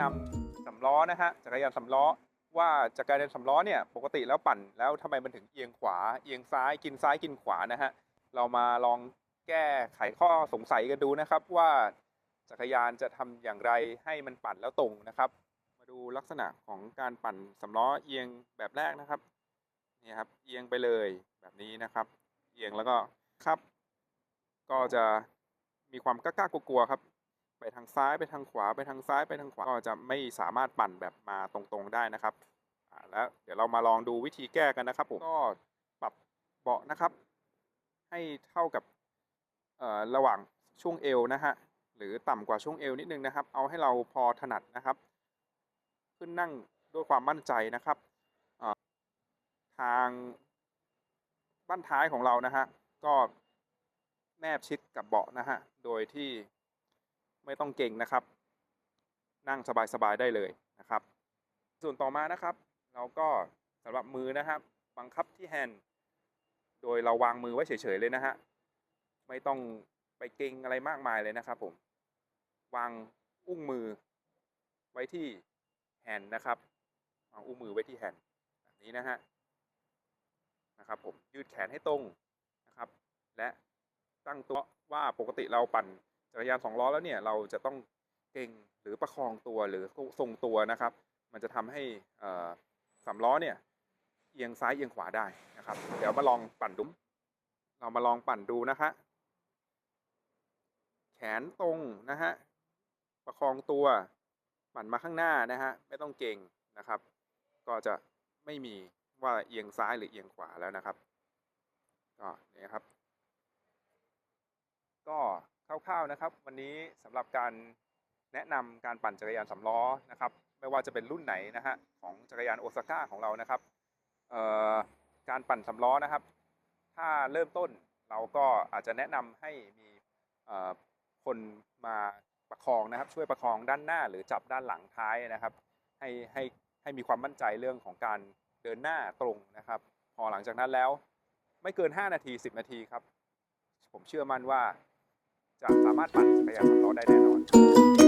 นะฮะจักรยานสำล้อว่าจักรยานสำล้อเนี่ยปกติแล้วปั่นแล้วทำไมมันถึงเอียงขวา เอียงซ้ายกินซ้ายกินขวานะฮะเรามาลองแก้ไขข้อสงสัยกันดูนะครับว่าจักรยานจะทำอย่างไรให้มันปั่นแล้วตรงนะครับ มาดูลักษณะของการปั่นสำล้อเอียงแบบแรกนะครับนี่ครับเอียงไปเลยแบบนี้นะครับ เอียงแล้วก็ครับ ก็จะมีความกล้ากลัวๆครับ ไปทางซ้ายไปทางขวาไปทางซ้ายไปทางขวาก็จะไม่สามารถปั่นแบบมาตรงๆได้นะครับแล้วเดี๋ยวเรามาลองดูวิธีแก้กันนะครับผมก็ปรับเบาะนะครับ ให้เท่ากับเออระหว่างช่วงเอวนะฮะหรือต่ำกว่าช่วงเอวนิดนึงนะครับ เอาให้เราพอถนัดนะครับ ขึ้นนั่งด้วยความมั่นใจนะครับทางบ้านท้ายของเรานะฮะก็แนบชิดกับเบาะนะฮะโดยที่ ไม่ต้องเก่งนะครับ นั่งสบายๆได้เลยนะครับ ส่วนต่อมานะครับ เราก็สำหรับมือนะครับบังคับที่แฮนด์โดยเราวางมือไว้เฉยๆเลยนะฮะไม่ต้องไปเก่งอะไรมากมายเลยนะครับ ผมวางอุ้งมือไว้ที่แฮนด์นะครับวางอุ้งมือไว้ที่แฮนด์แบบนี้นะฮะนะครับ ผมยืดแขนให้ตรงนะครับ และตั้งตัวว่าปกติเราปั่น จักรยานสองล้อแล้วเนี่ยเราจะต้องเก่งหรือประคองตัวหรือทรงตัวนะครับ มันจะทำให้สามล้อเนี่ยเอียงซ้ายเอียงขวาได้นะครับ เดี๋ยวมาลองปั่นดูเรามาลองปั่นดูนะฮะแขนตรงนะฮะประคองตัวปั่นมาข้างหน้านะฮะไม่ต้องเก่งนะครับ ก็จะไม่มีว่าเอียงซ้ายหรือเอียงขวาแล้วนะครับก็เนี่ยครับ ก็ คร่าวๆนะครับ วันนี้สำหรับการแนะนำการปั่นจักรยานสำล้อนะครับ ไม่ว่าจะเป็นรุ่นไหนนะฮะของจักรยานโอซาก้าของเรานะครับเอ่อการปั่นสำล้อนะครับ ถ้าเริ่มต้นเราก็อาจจะแนะนำให้มีเอ่อคนมาประคองนะครับ ช่วยประคองด้านหน้าหรือจับด้านหลังท้ายนะครับ ให้ให้ให้มีความมั่นใจเรื่องของการเดินหน้าตรงนะครับ พอหลังจากนั้นแล้วไม่เกิน 5 นาที 10 นาทีครับ ผมเชื่อมั่นว่าามารถปั่นจักรยานสำล้อได้แน่นอน